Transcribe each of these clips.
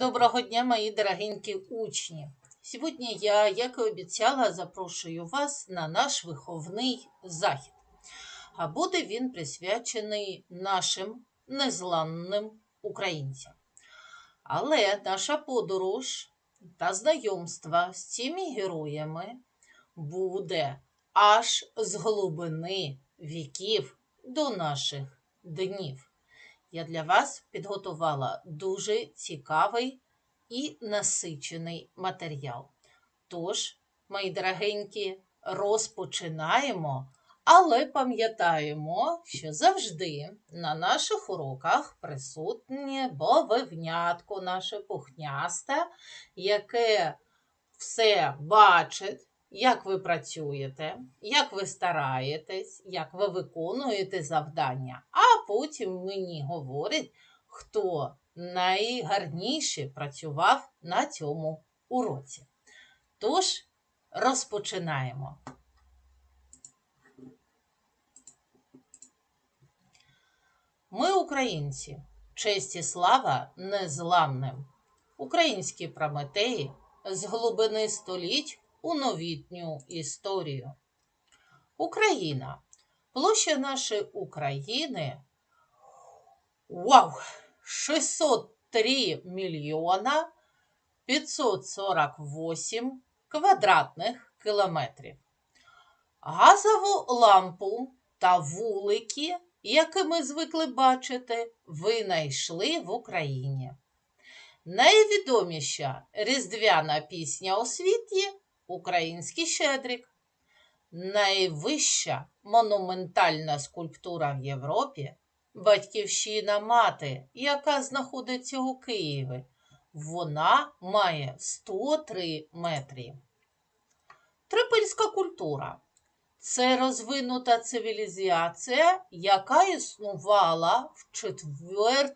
Доброго дня, мої дорогенькі учні! Сьогодні я, як і обіцяла, запрошую вас на наш виховний захід. А буде він присвячений нашим незламним українцям. Але наша подорож та знайомство з цими героями буде аж з глибини віків до наших днів. Я для вас підготувала дуже цікавий і насичений матеріал. Тож, мої дорогенькі, розпочинаємо, але пам'ятаємо, що завжди на наших уроках присутнє бовивнятко наше пухнясте, яке все бачить, як ви працюєте, як ви стараєтесь, як ви виконуєте завдання, а потім мені говорить, хто найгарніше працював на цьому уроці. Тож, розпочинаємо. Ми, українці, честь і слава незламним. Українські прометеї з глибини століть у новітню історію. Україна. Площа нашої України. Вау! 603 мільйона 548 квадратних кілометрів. Газову лампу та вулики, які ми звикли бачити, винайшли в Україні. Найвідоміша різдвяна пісня у світі Український щедрик. Найвища монументальна скульптура в Європі Батьківщина мати, яка знаходиться у Києві. Вона має 103 метри. Трипільська культура це розвинута цивілізація, яка існувала в 4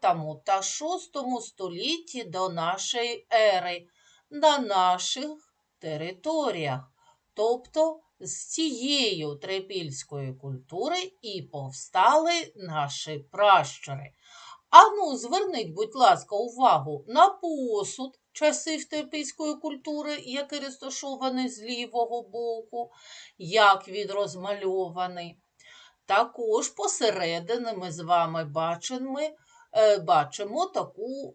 та 6 столітті до нашої ери на наших територіях, тобто з цією трипільської культури і повстали наші пращури. Ану, зверніть, будь ласка, увагу на посуд часів трипільської культури, який розташований з лівого боку, як він розмальований. Також посередині ми з вами бачимо, бачимо таку,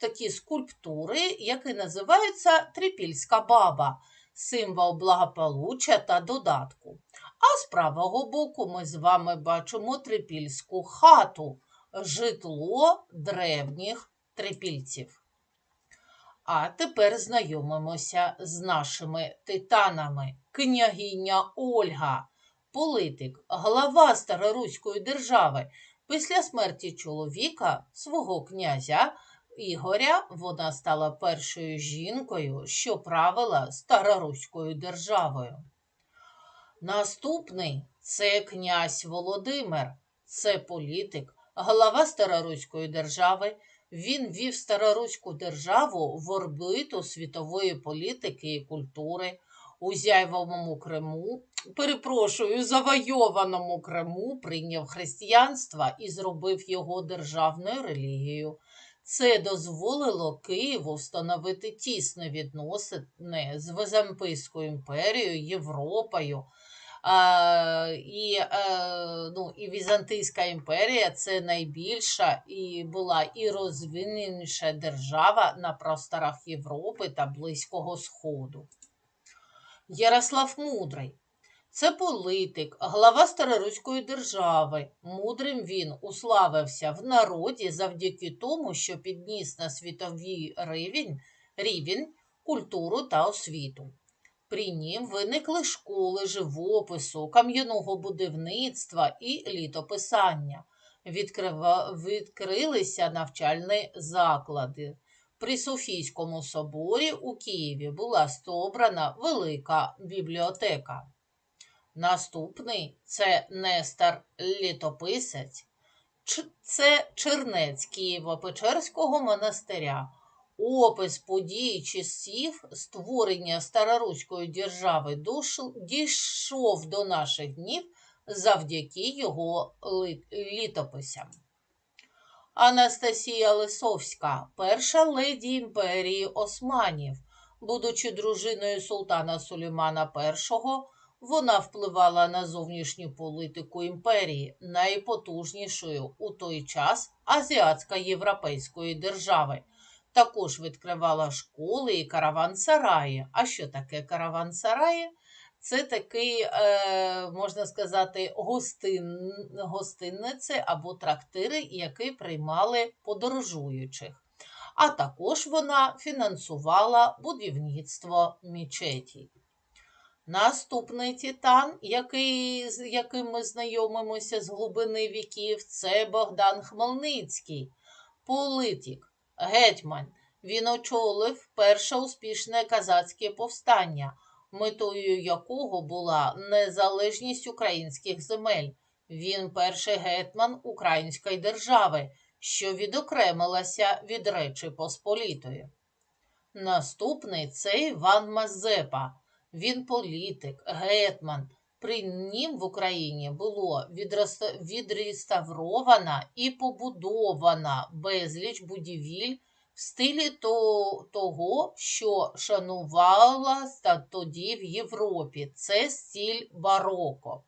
такі скульптури, які називаються трипільська баба символ благополуччя та додатку. А з правого боку ми з вами бачимо трипільську хату, житло древніх трипільців. А тепер знайомимося з нашими титанами. Княгиня Ольга, політик, глава Староруської держави. Після смерті чоловіка, свого князя, Ігоря вона стала першою жінкою, що правила Староруською державою. Наступний це князь Володимир, це політик, глава Староруської держави. Він вів Староруську державу в орбиту світової політики і культури. У Зяйвовому Криму, перепрошую, завойованому Криму прийняв християнство і зробив його державною релігією. Це дозволило Києву встановити тісні відносини з Визампийською імперією, Європою. А, і а, ну, і Візантийська імперія це найбільша і була і розвиненіша держава на просторах Європи та Близького Сходу. Ярослав Мудрий це політик, глава Староруської держави. Мудрим він уславився в народі завдяки тому, що підніс на світовий рівень, рівень культуру та освіту. При нім виникли школи живопису, кам'яного будівництва і літописання. Відкрива... Відкрилися навчальні заклади. При Софійському соборі у Києві була стобрана велика бібліотека. Наступний це Нестор Літописець, це Чернець Києво-Печерського монастиря. Опис подій часів створення Староруської держави дійшов до наших днів завдяки його літописям. Анастасія Лисовська, перша леді імперії Османів. Будучи дружиною султана Сулеймана І, вона впливала на зовнішню політику імперії, найпотужнішою у той час азіатсько-європейської держави. Також відкривала школи і караван-сараї. А що таке караван-сараї? Це такий, е, можна сказати, гостин, гостинниці або трактири, які приймали подорожуючих. А також вона фінансувала будівництво мечетій. Наступний титан, який, з яким ми знайомимося з глибини віків, це Богдан Хмельницький, політик, гетьман. Він очолив перше успішне казацьке повстання, метою якого була незалежність українських земель. Він перший гетьман Української держави, що відокремилася від Речі Посполітої. Наступний це Іван Мазепа. Він політик, гетьман. При нім в Україні було відреста- відреставрована і побудована безліч будівель в стилі того, що шанувалася тоді в Європі. Це стиль бароко.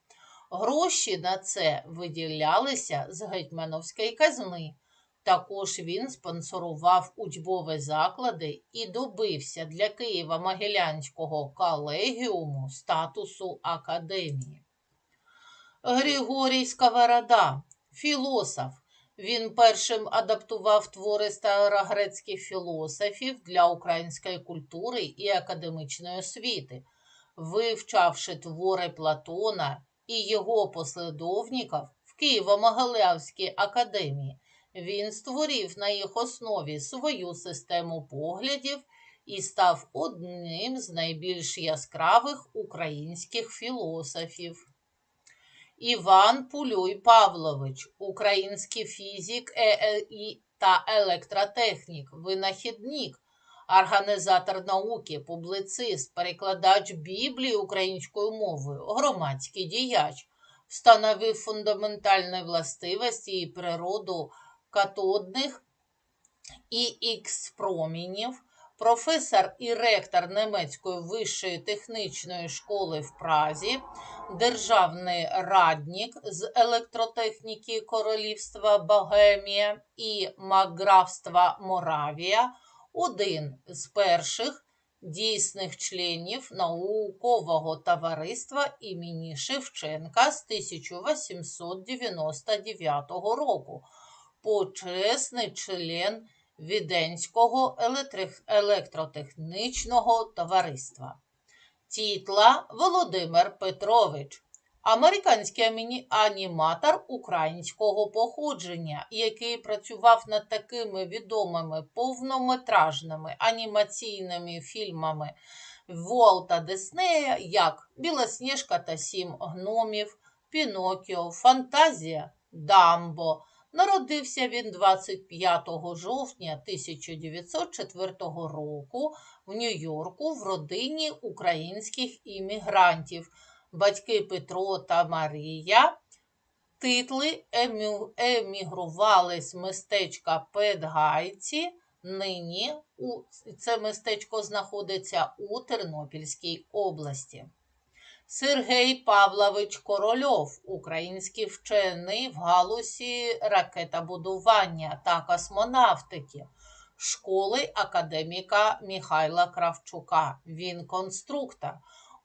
Гроші на це виділялися з гетьмановської казни. Також він спонсорував учбові заклади і добився для Києва-Могилянського колегіуму статусу академії. Григорій Сковорода, філософ. Він першим адаптував твори старогрецьких філософів для української культури і академічної освіти, вивчавши твори Платона і його послідовників в Києво-Могилянській академії. Він створив на їх основі свою систему поглядів і став одним з найбільш яскравих українських філософів. Іван Пулюй Павлович, український фізик та електротехнік, винахідник, організатор науки, публіцист, перекладач Біблії українською мовою, громадський діяч, встановив фундаментальні властивості і природу катодних і ікс-промінів, професор і ректор Немецької вищої технічної школи в Празі, державний радник з електротехніки Королівства Богемія і Маграфства Моравія, один з перших дійсних членів наукового товариства імені Шевченка з 1899 року почесний член Віденського електротехнічного товариства. Тітла Володимир Петрович, американський аніматор українського походження, який працював над такими відомими повнометражними анімаційними фільмами Волта Диснея, як Білосніжка та Сім гномів, Пінокіо, Фантазія, Дамбо. Народився він 25 жовтня 1904 року в Нью-Йорку в родині українських іммігрантів. Батьки Петро та Марія. Титли емі- емігрували з містечка Петгайці. Нині це містечко знаходиться у Тернопільській області. Сергій Павлович Корольов, український вчений в галузі ракетобудування та космонавтики, школи академіка Михайла Кравчука. Він конструктор,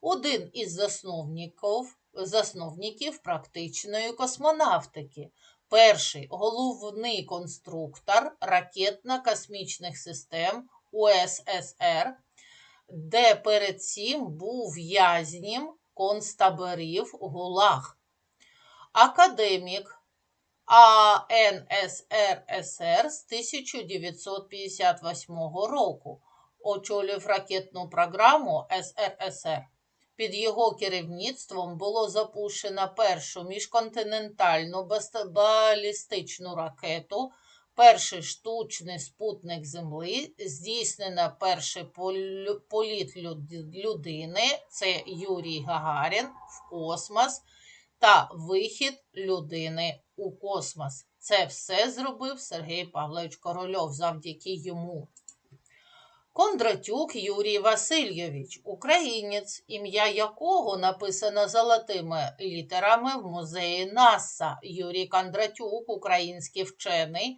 один із засновників, засновників практичної космонавтики. Перший головний конструктор ракетно-космічних систем УССР, де перед цим був в'язнім концтаборів ГУЛАГ. Академік АНСРСР з 1958 року очолив ракетну програму СРСР. Під його керівництвом було запущено першу міжконтинентальну балістичну ракету, перший штучний спутник Землі, здійснено перший політ людини, це Юрій Гагарін в космос, та вихід людини у космос. Це все зробив Сергій Павлович Корольов завдяки йому. Кондратюк Юрій Васильович, українець, ім'я якого написано золотими літерами в музеї НАСА. Юрій Кондратюк, український вчений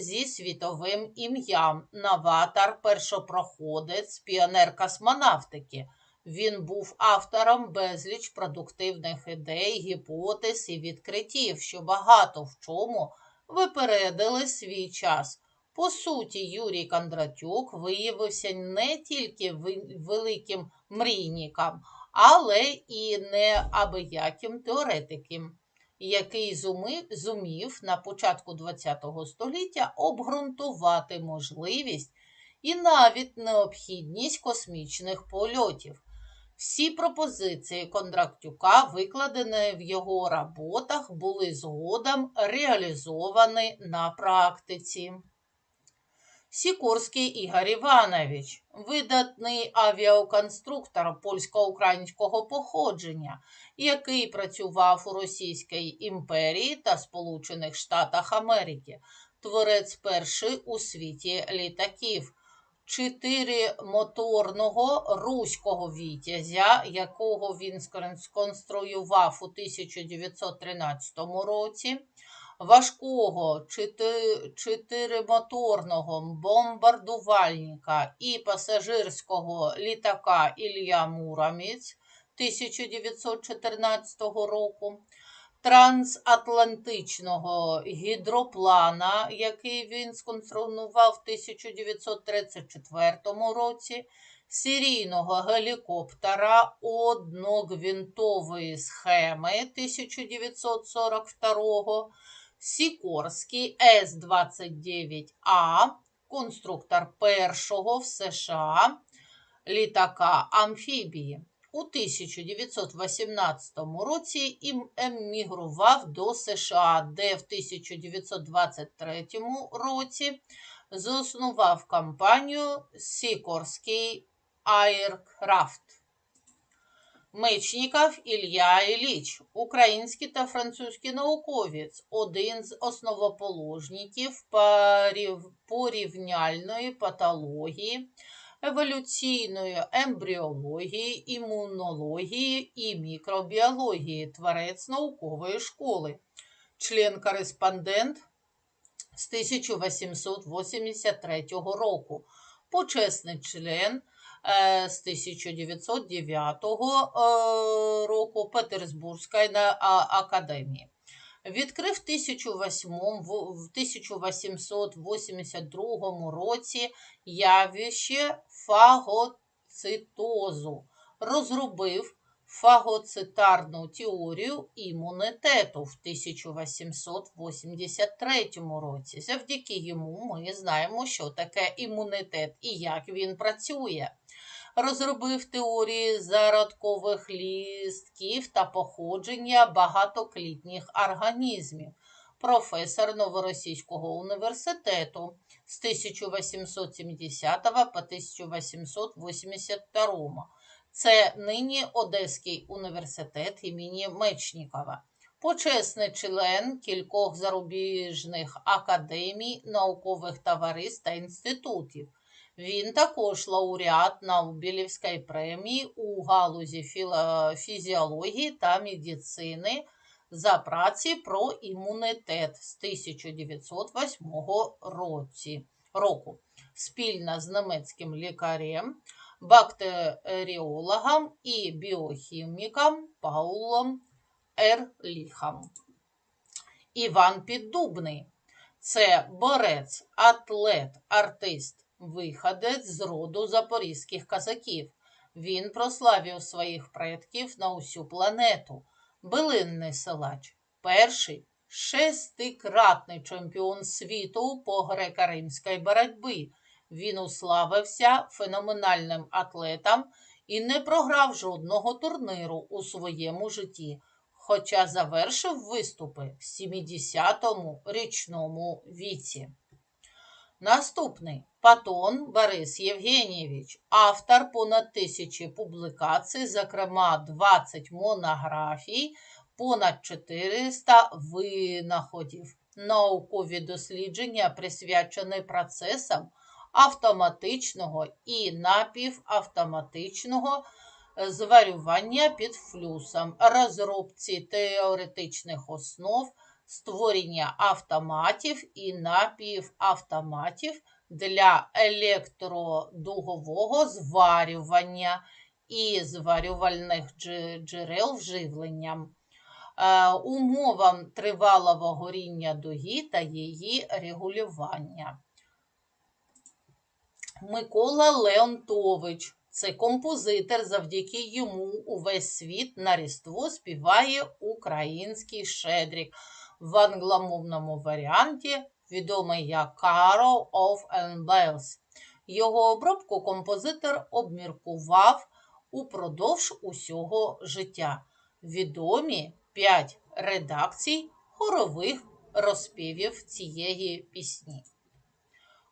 зі світовим ім'ям, новатор, першопроходець, піонер космонавтики. Він був автором безліч продуктивних ідей, гіпотез і відкриттів, що багато в чому випередили свій час. По суті, Юрій Кондратюк виявився не тільки великим мрійником, але і неабияким теоретиком, який зумів на початку ХХ століття обґрунтувати можливість і навіть необхідність космічних польотів. Всі пропозиції Кондрактюка, викладені в його роботах, були згодом реалізовані на практиці. Сікорський Ігор Іванович, видатний авіаконструктор польсько-українського походження, який працював у Російській імперії та Сполучених Штатах Америки, творець перший у світі літаків, чотиримоторного руського вітязя, якого він сконструював у 1913 році важкого чотири- чотиримоторного бомбардувальника і пасажирського літака Ілля Муромець 1914 року, трансатлантичного гідроплана, який він сконструював в 1934 році, серійного гелікоптера одногвинтової схеми 1942 Сікорський С-29А, конструктор першого в США літака амфібії. У 1918 році емігрував до США, де в 1923 році заснував компанію Сікорський Аєркрафт. Мечніков Ілля Ілліч, український та французький науковець, один з основоположників порівняльної патології, еволюційної ембріології, імунології і мікробіології, творець наукової школи, член-кореспондент з 1883 року, почесний член з 1909 е, року Петербурзької академії. Відкрив 1008 в- в 1882 році явище фагоцитозу, розробив фагоцитарну теорію імунітету в 1883 році. Завдяки йому ми знаємо, що таке імунітет і як він працює. Розробив теорії зародкових лістків та походження багатоклітніх організмів. Професор Новоросійського університету з 1870 по 1882. Це нині Одеський університет імені Мечнікова. Почесний член кількох зарубіжних академій, наукових товариств та інститутів. Він також лауреат Нобелівської премії у галузі фізіології та медицини за праці про імунітет з 1908 році, року спільно з німецьким лікарем, бактеріологом і біохіміком Паулом Ерліхом. Іван Піддубний це борець, атлет, артист, виходець з роду запорізьких казаків. Він прославив своїх предків на усю планету. Билинний силач, перший шестикратний чемпіон світу по греко-римській боротьбі. Він уславився феноменальним атлетом і не програв жодного турниру у своєму житті, хоча завершив виступи в 70-му річному віці. Наступний Патон Борис Євгенійович, автор понад тисячі публікацій, зокрема 20 монографій, понад 400 винаходів. наукові дослідження, присвячені процесам автоматичного і напівавтоматичного зварювання під флюсом, розробці теоретичних основ, створення автоматів і напівавтоматів для електродугового зварювання і зварювальних джерел вживлення, умовам тривалого горіння дуги та її регулювання. Микола Леонтович це композитор, завдяки йому увесь світ на Різдво співає український щедрік в англомовному варіанті, відомий як Carol of Bells. Його обробку композитор обміркував упродовж усього життя. Відомі п'ять редакцій хорових розпівів цієї пісні.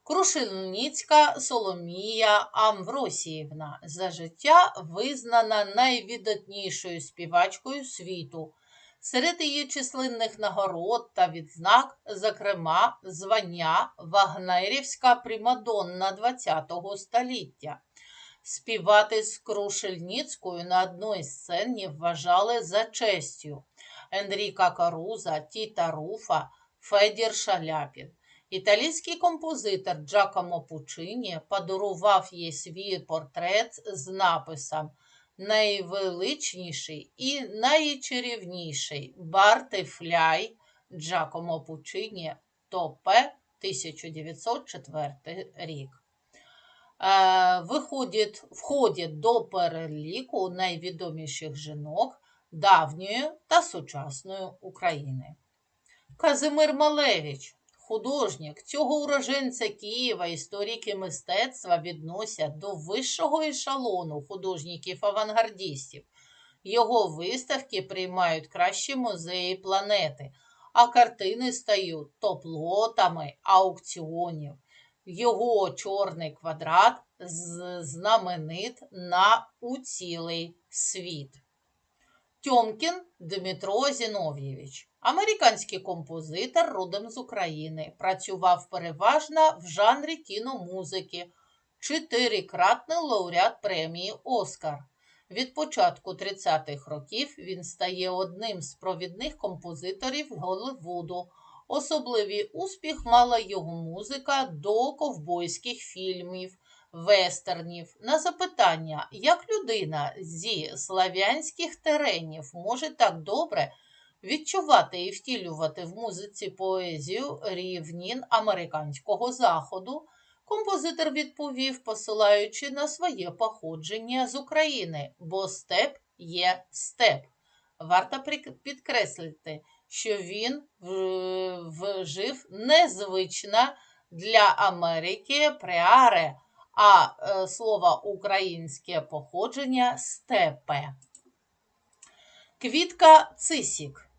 Крушельницька Соломія Амвросіївна за життя визнана найвідатнішою співачкою світу. Серед її численних нагород та відзнак, зокрема, звання Вагнерівська примадонна ХХ століття. Співати з Крушельницькою на одній сцені вважали за честю Енріка Каруза, Тіта Руфа, Федір Шаляпін. Італійський композитор Джакомо Пучині подарував їй свій портрет з написом Найвеличніший і найчарівніший Барти Фляй Джакомо Пучині Топе 1904 рік. Виходить, входить до переліку найвідоміших жінок давньої та сучасної України. Казимир Малевич художник цього уроженця Києва, історики мистецтва відносять до вищого ешелону художників-авангардістів. Його виставки приймають кращі музеї планети, а картини стають топ-лотами аукціонів. Його чорний квадрат знаменит на уцілий світ. Тьомкін Дмитро Зінов'євич Американський композитор родом з України. Працював переважно в жанрі кіномузики, чотирикратний лауреат премії Оскар. Від початку 30-х років він стає одним з провідних композиторів Голливуду. Особливий успіх мала його музика до ковбойських фільмів, вестернів. На запитання, як людина зі слав'янських теренів може так добре відчувати і втілювати в музиці поезію рівнін американського заходу, композитор відповів, посилаючи на своє походження з України, бо степ є степ. Варто підкреслити, що він вжив незвична для Америки преаре, а е, слово українське походження степе. Квітка Цисік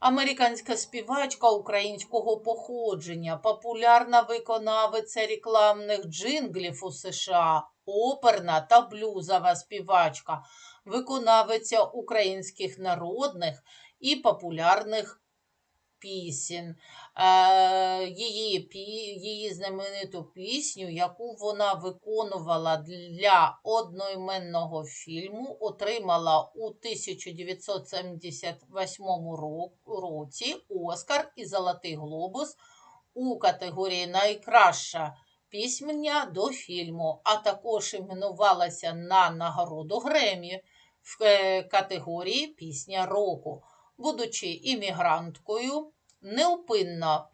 американська співачка українського походження, популярна виконавиця рекламних джинглів у США, оперна та блюзова співачка, виконавиця українських народних і популярних пісень, е, її її знамениту пісню, яку вона виконувала для одноіменного фільму, отримала у 1978 році Оскар і Золотий Глобус у категорії Найкраща пісня до фільму, а також іменувалася на нагороду Гремі в е, категорії Пісня року будучи іммігранткою, неупинно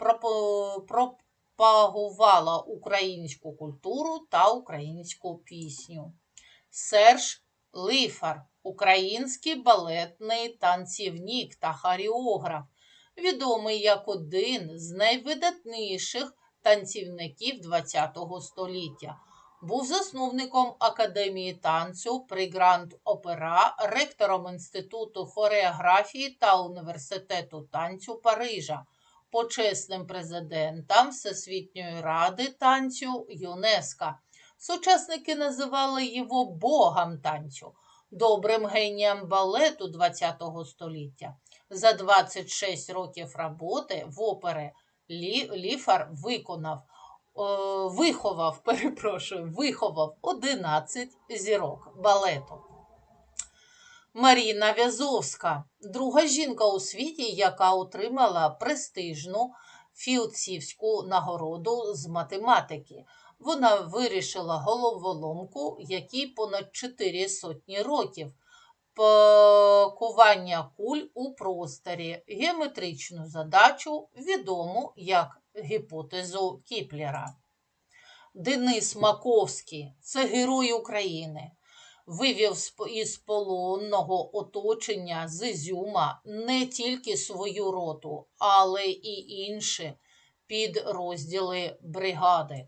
пропагувала українську культуру та українську пісню. Серж Лифар, український балетний танцівник та хореограф, відомий як один з найвидатніших танцівників ХХ століття. Був засновником Академії танцю при Гранд Опера, ректором Інституту хореографії та університету танцю Парижа, почесним президентом Всесвітньої ради танцю ЮНЕСКО. Сучасники називали його Богом танцю, добрим генієм балету ХХ століття. За 26 років роботи в опери Ліфар виконав, виховав, перепрошую, виховав 11 зірок балету. Маріна В'язовська, друга жінка у світі, яка отримала престижну філдсівську нагороду з математики. Вона вирішила головоломку, якій понад 4 сотні років пакування куль у просторі, геометричну задачу, відому як гіпотезу Кіплера. Денис Маковський це герой України. Вивів із полонного оточення з Ізюма не тільки свою роту, але і інші підрозділи бригади.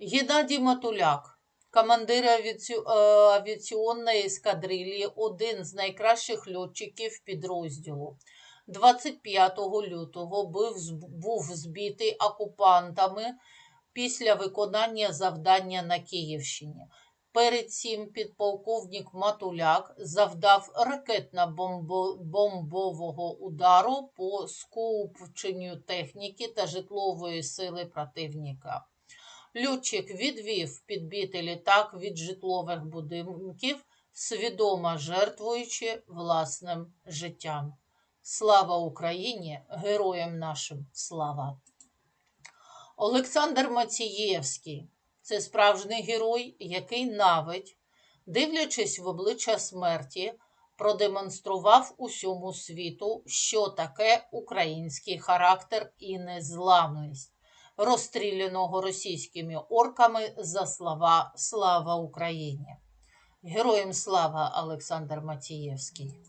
Геннадій Матуляк, командир е, авіаційної ескадрилі, один з найкращих льотчиків підрозділу. 25 лютого був, збитий окупантами після виконання завдання на Київщині. Перед цим підполковник Матуляк завдав ракетно-бомбового удару по скупченню техніки та житлової сили противника. Льотчик відвів підбитий літак від житлових будинків, свідомо жертвуючи власним життям. Слава Україні! Героям нашим слава! Олександр Мацієвський це справжній герой, який навіть, дивлячись в обличчя смерті, продемонстрував усьому світу, що таке український характер і незламність, розстріляного російськими орками за слова Слава Україні. Героям слава Олександр Матієвський.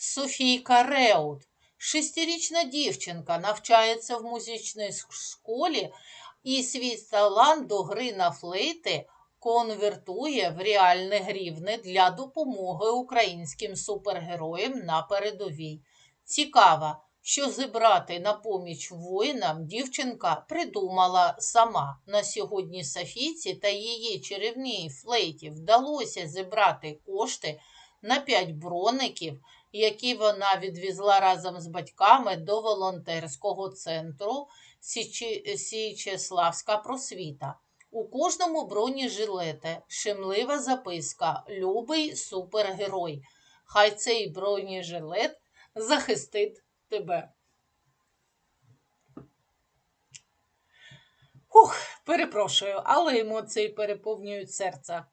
Софійка Реут, шестирічна дівчинка, навчається в музичній школі і свій талант до гри на флейти конвертує в реальне грівни для допомоги українським супергероям на передовій. Цікаво, що зібрати на поміч воїнам дівчинка придумала сама. На сьогодні Софійці та її чарівній флейті вдалося зібрати кошти на 5 броників, які вона відвезла разом з батьками до волонтерського центру. Січеславська просвіта. У кожному бронежилете шимлива записка Любий супергерой. Хай цей бронежилет захистить тебе. Ух, перепрошую, але емоції переповнюють серце.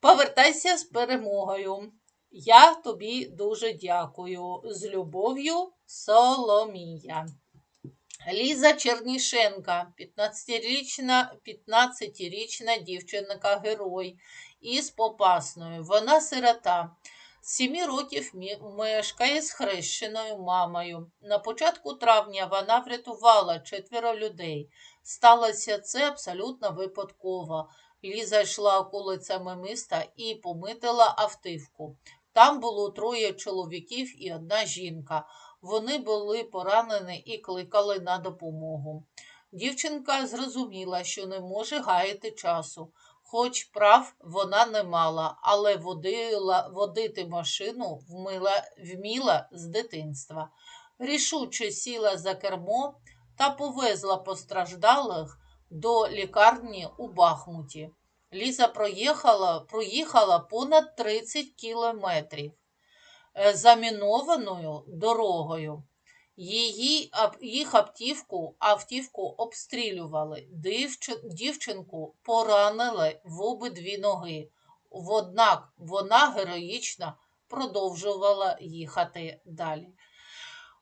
Повертайся з перемогою. Я тобі дуже дякую. З любов'ю, Соломія. Ліза Чернішенка, 15-річна 15-річна дівчинка-герой із Попасною. Вона сирота. З сімі років мешкає з хрещеною мамою. На початку травня вона врятувала четверо людей. Сталося це абсолютно випадково. Ліза йшла околицями міста і помитила автівку. Там було троє чоловіків і одна жінка. Вони були поранені і кликали на допомогу. Дівчинка зрозуміла, що не може гаяти часу, хоч прав вона не мала, але водила, водити машину вмила, вміла з дитинства. Рішуче сіла за кермо та повезла постраждалих до лікарні у Бахмуті. Ліза проїхала, проїхала понад 30 кілометрів е, замінованою дорогою. Її, їх автівку, автівку обстрілювали. Дівчинку поранили в обидві ноги. Однак вона героїчно продовжувала їхати далі.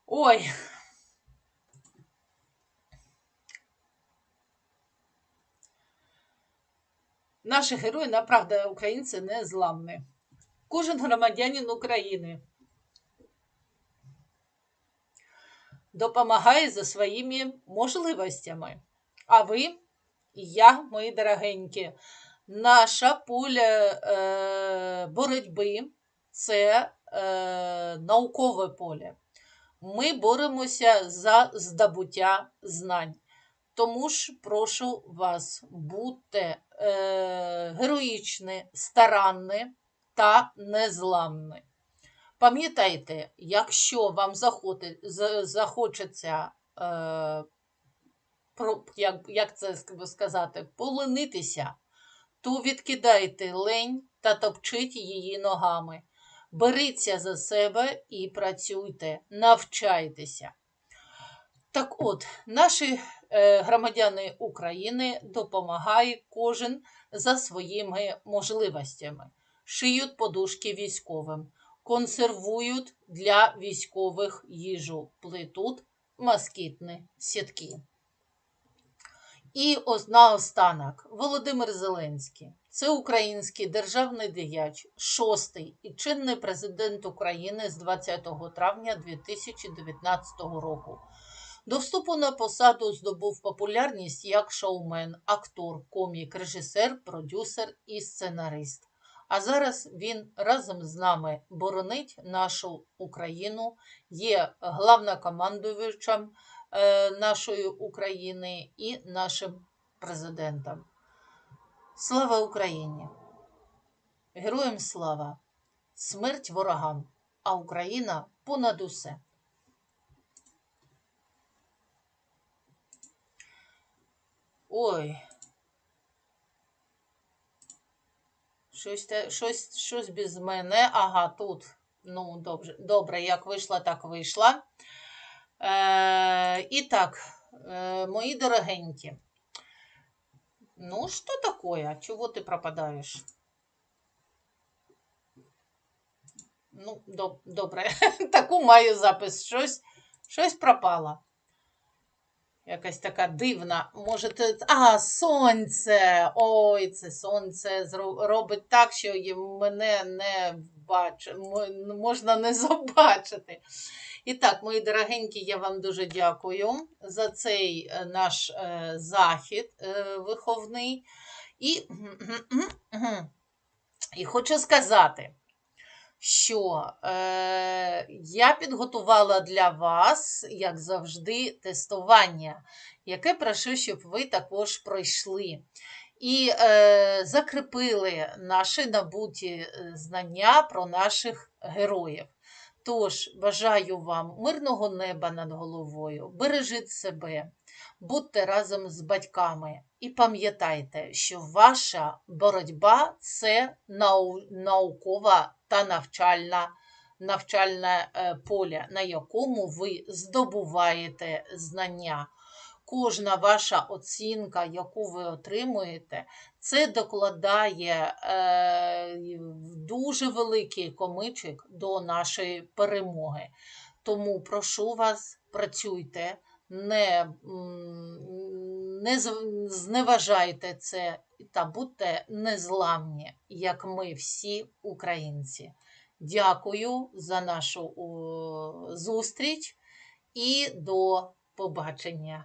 Ой, наші герої, направду, українці не зламні. Кожен громадянин України допомагає за своїми можливостями. А ви і я, мої дорогенькі, наша поля е, боротьби це е, наукове поле. Ми боремося за здобуття знань. Тому ж прошу вас, будьте е, героїчні, старанні та незламні. Пам'ятайте, якщо вам захочеться е, як, як це сказати, поленитися, то відкидайте лень та топчіть її ногами. Беріться за себе і працюйте, навчайтеся. Так от, наші громадяни України допомагають кожен за своїми можливостями. Шиють подушки військовим, консервують для військових їжу, плетуть москітні сітки. І ос- наостанок Володимир Зеленський. Це український державний діяч, шостий і чинний президент України з 20 травня 2019 року. До вступу на посаду здобув популярність як шоумен, актор, комік, режисер, продюсер і сценарист. А зараз він разом з нами боронить нашу Україну, є главнокомандуючим е, нашої України і нашим президентом. Слава Україні! Героям слава! Смерть ворогам, а Україна понад усе. Ой. Щось, щось, щось без мене. Ага, тут. Ну, добре, добре, як вийшла, так вийшла. Е, і так, е, мої дорогенькі. Ну, що такое? Чого ти пропадаєш? Ну, доб- добре. Таку маю запис. Щось, щось пропало. Якась така дивна. Може, це... А, сонце! Ой, це сонце робить так, що мене не бач... можна не забачити. І так, мої дорогенькі, я вам дуже дякую за цей е, наш е, захід е, виховний. І, і хочу сказати, що е, я підготувала для вас, як завжди, тестування, яке прошу, щоб ви також пройшли. І е, закріпили наші набуті е, знання про наших героїв. Тож, бажаю вам мирного неба над головою, бережіть себе, будьте разом з батьками. І пам'ятайте, що ваша боротьба це нау- наукова та навчальна, навчальне е, поле, на якому ви здобуваєте знання. Кожна ваша оцінка, яку ви отримуєте, це докладає е, дуже великий комичик до нашої перемоги. Тому прошу вас, працюйте, не, не зневажайте це та будьте незламні, як ми всі українці. Дякую за нашу зустріч і до побачення.